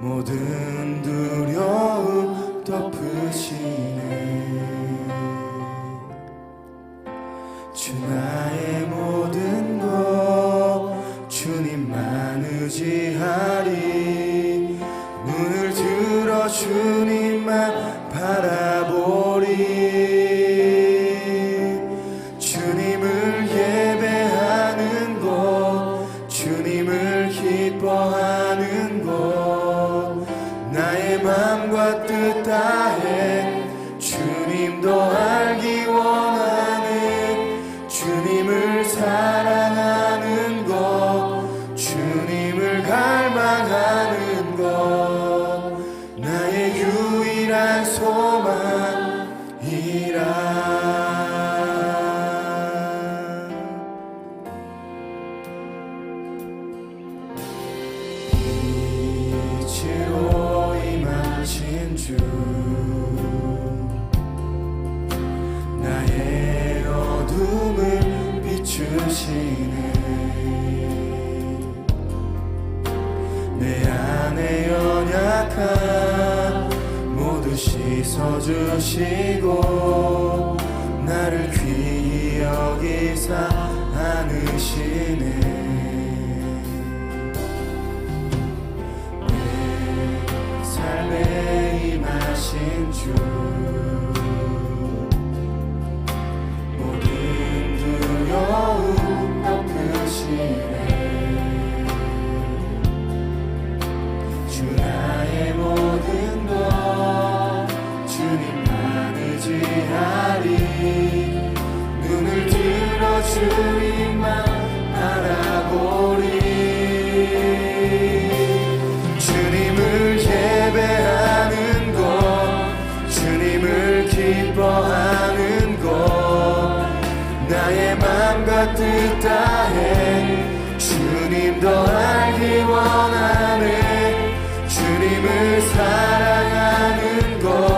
모든 두려움 덮으시네. 주시는내 안에 연약한 모두 씻어주시고 예수님만 바라보리. 주님을 예배하는 것 주님을 기뻐하는 것 나의 맘과 뜻 다해 주님 더 알기 원하는 주님을 사랑하는 것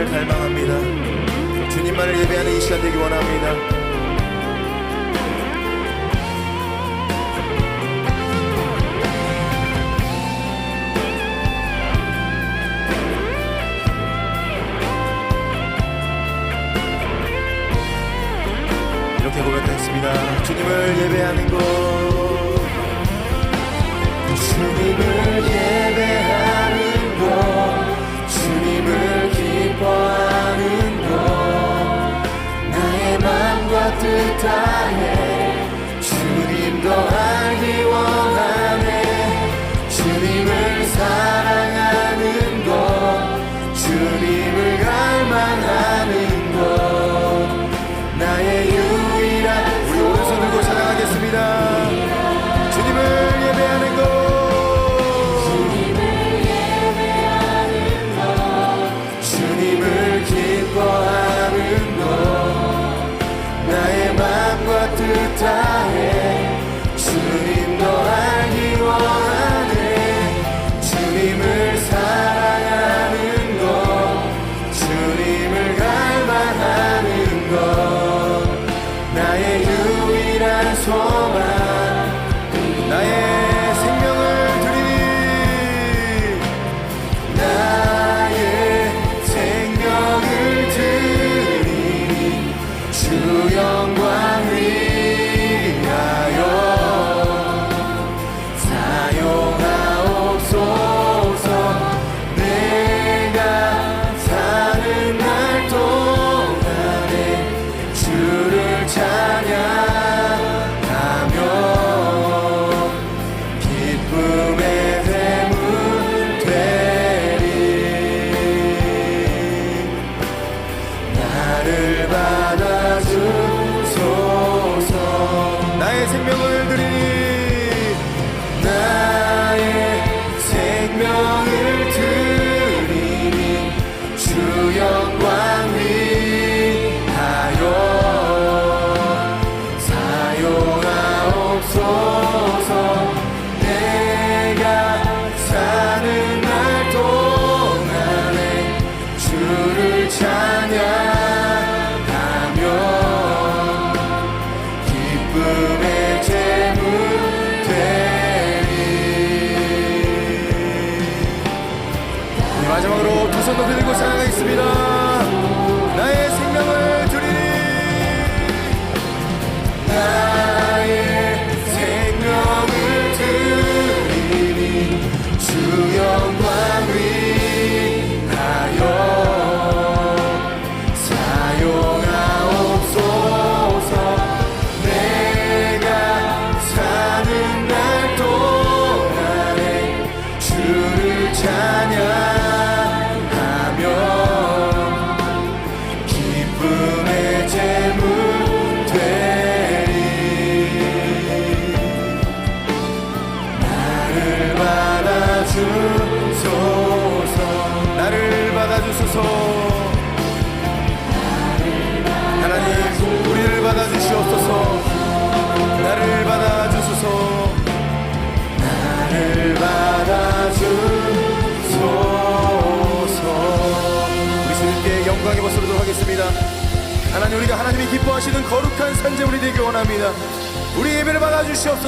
되기를 갈망합니다. 주님만을 예배하는 이 시간 되기 원합니다. 고백했습니다. 주님을 예배하는 곳. 주님을 예배하는 곳. 주님을 기뻐하는 것. 나의 마음과 뜻하에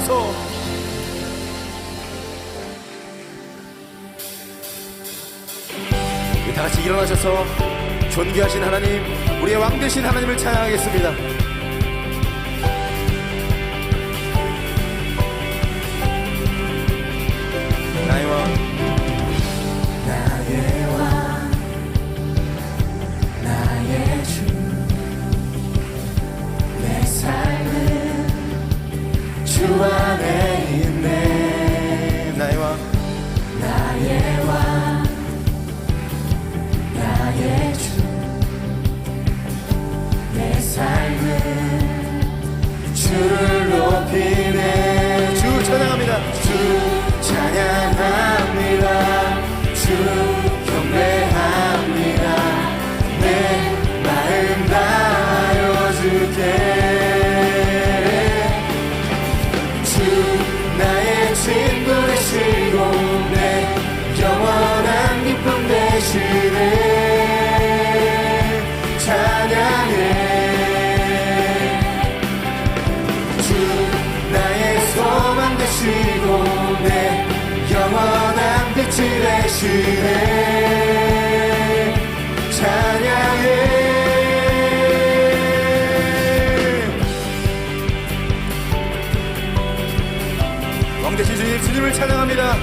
주옵소서. 다 같이 일어나셔서 존귀하신 하나님 우리의 왕 되신 하나님을 찬양하겠습니다.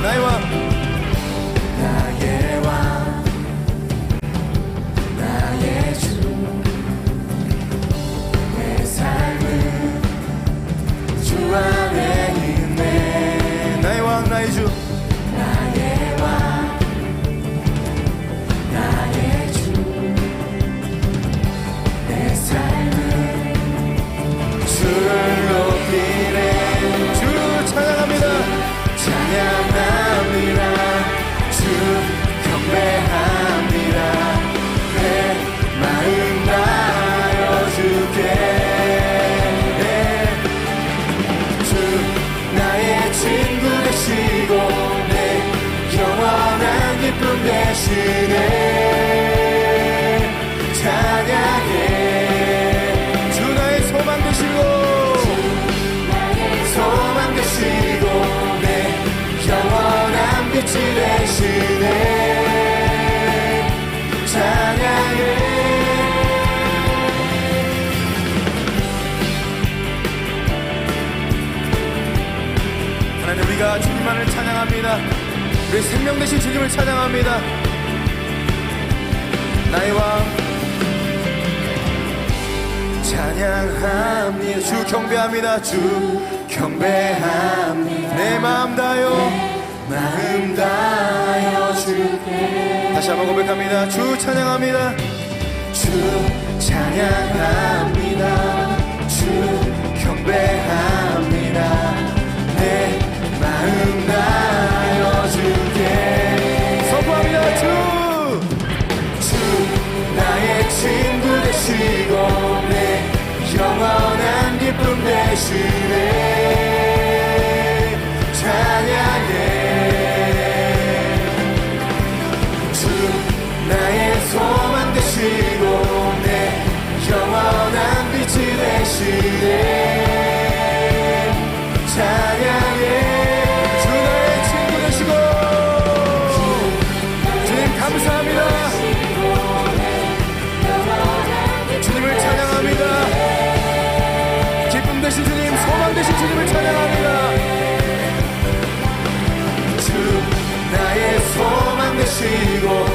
나의 왕 우리 생명 되신 주님을 찬양합니다. 나의 왕 찬양합니다. 주 경배합니다. 주 경배합니다. 내 마음 다요. 마음 다요 주께 다시 한번 고백합니다. 주 찬양합니다. 주 찬양합니다. 주 경배 기쁨 찬양합니다. 주 나의 소망 되시고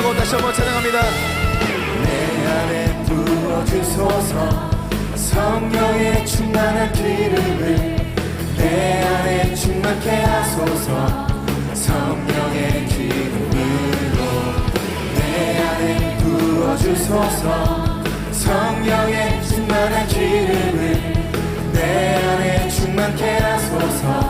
부어달라고 다시 한번 찬양합니다. 내 안에 부어 주소서. 성령의 충만한 기름을 내 안에 충만케 하소서. 성령의 기름으로 내 안에 부어 주소서. 성령의 충만한 기름을 내 안에 충만케 하소서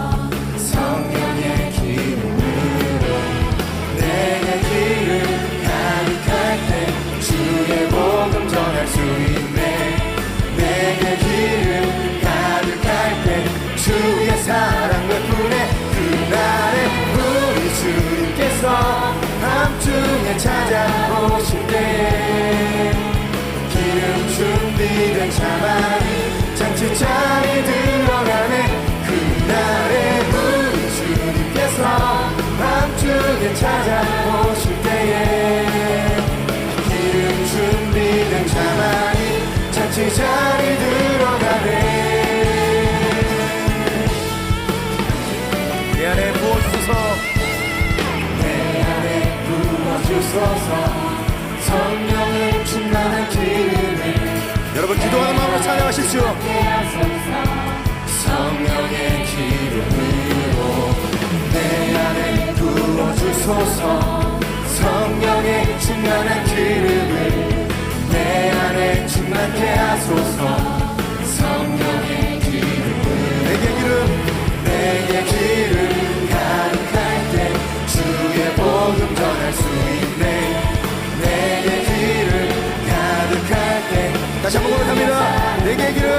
잔치자리 들어가네. 그날에 우리 주님께서 밤중에 찾아오실 때에 기름 준비된 자만이 잔치자리 들어가네. 내 안에 부어주소서. 내 안에 부어주소서. 성령의 충만한 기름을 여러분 기도하는 마음으로 찬양하십시오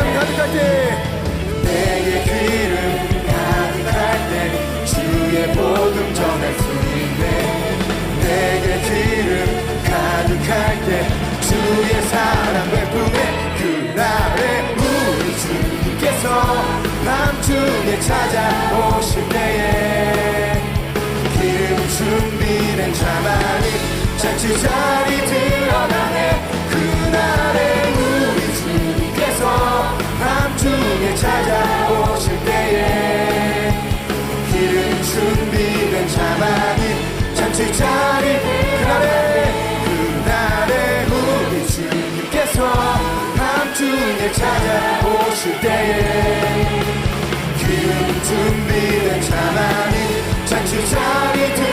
기름 가득할 때 내게 기름 가득할 때 주의 복음 전할 수 있네 내게 기름 가득할 때 주의 사랑 베푸네 그날에 우리 주님께서 밤중에 찾아오실 때에 기름 준비된 자만이 잔치 자리 찾아오실 때에 기름 준비된 자만이 잔치 자리 들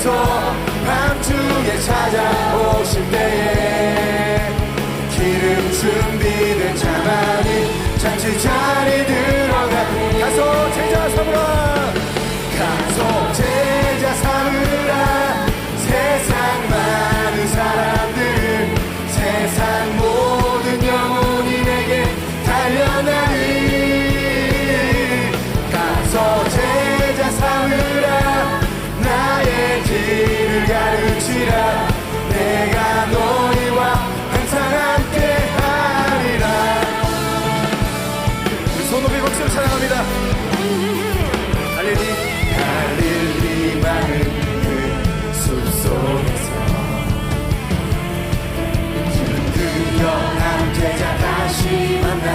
주님께서 밤중에 찾아오실 때에 기름 준비된 자만이 잔치 자리 들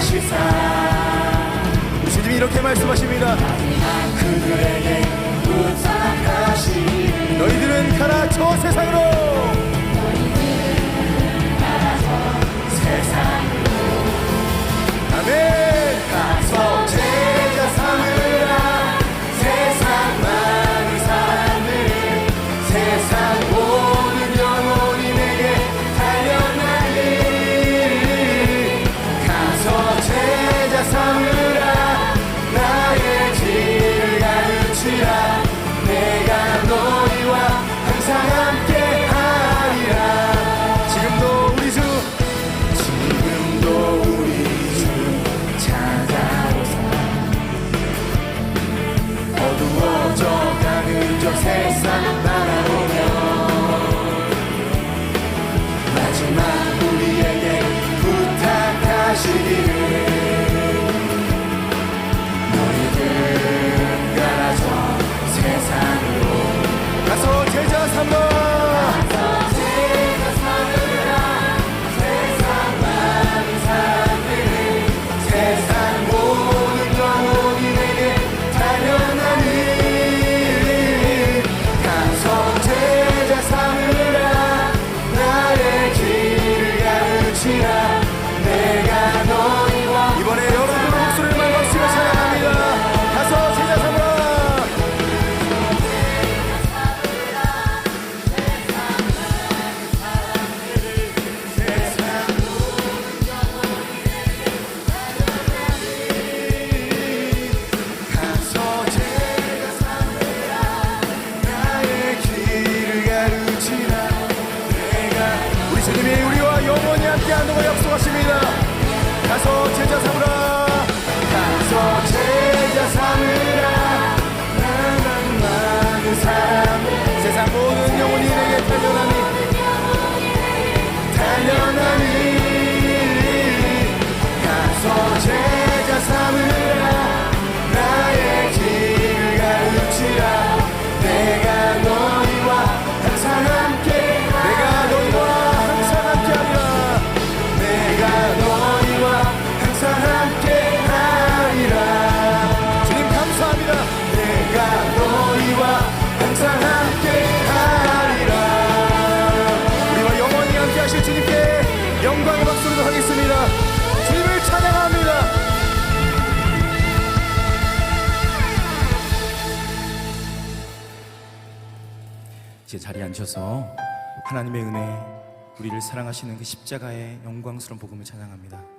하시사. 주님 이렇게 말씀하십니다. 그들에게 부탁하시 너희들은 가라 저 세상으로. 너희들은 가라 저 세상으로. 아멘. 이렇게 자리에 앉혀서 하나님의 은혜, 우리를 사랑하시는 그 십자가의 영광스러운 복음을 찬양합니다.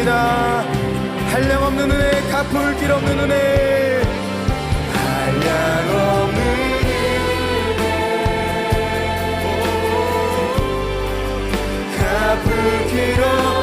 감사합니다. 한량없는 은혜, 갚을 길 없는 은혜. 한량없는 은혜. 갚을 길 없는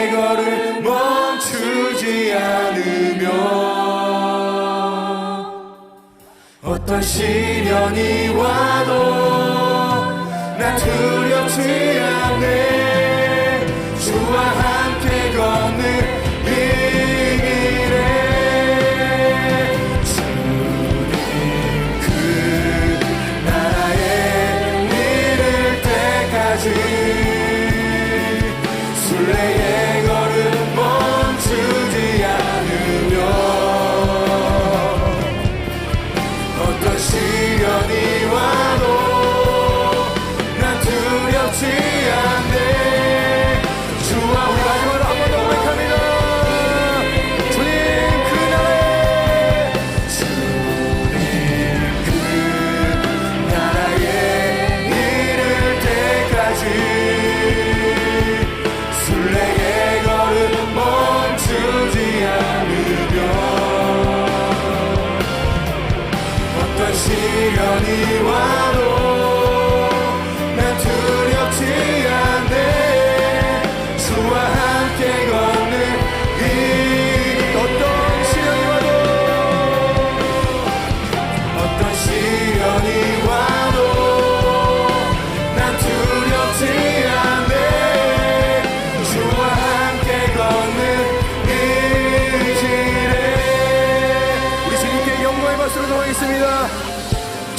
내 걸음 멈추지 않으며 어떤 시련이 와도 나 두렵지 않네. 주와 함께 걷는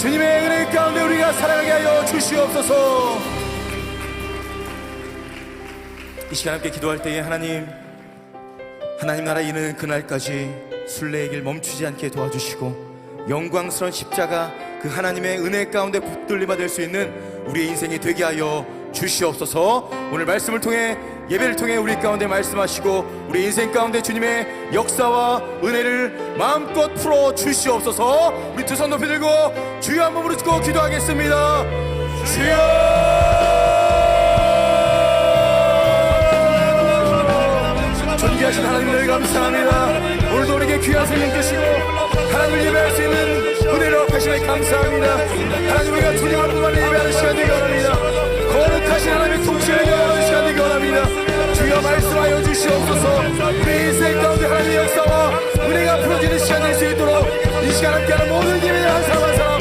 주님의 은혜 가운데 우리가 살아가게 하여 주시옵소서. 이 시간 함께 기도할 때에 하나님 하나님 나라 이르는 그날까지 순례의 길 멈추지 않게 도와주시고 영광스러운 십자가 그 하나님의 은혜 가운데 붙들림아 될수 있는 우리의 인생이 되게 하여 주시옵소서. 오늘 말씀을 통해 예배를 통해 우리 가운데 말씀하시고 우리 인생 가운데 주님의 역사와 은혜를 마음껏 풀어 주시옵소서. 우리 두 손 높이 들고 주여 한 몸으로 듣고 기도하겠습니다. 주여! 존귀하신 하나님 을 감사합니다. 오늘도 우리에게 귀한 생명 주시고 하나님을 예배할 수 있는 은혜를 허하시에 감사합니다. 하나님 우리가 주님 앞에만 예배하는 시간 되기 원합니다. 거룩하신 하나님의 통치를 경험하는 시간 원합니다 주여 말씀하여 주시옵소서. 우리 인생 가운데 하나님의 역사와 은혜가 풀어지는 시간 될 수 있도록 이 시간 함께하는 모든 예배를 한 사람 한 사람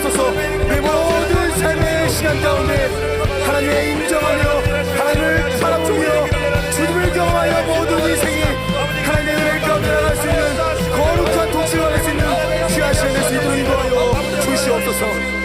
주시옵소서. 내 모든 삶의 시간 가운데 하나님의 인정하며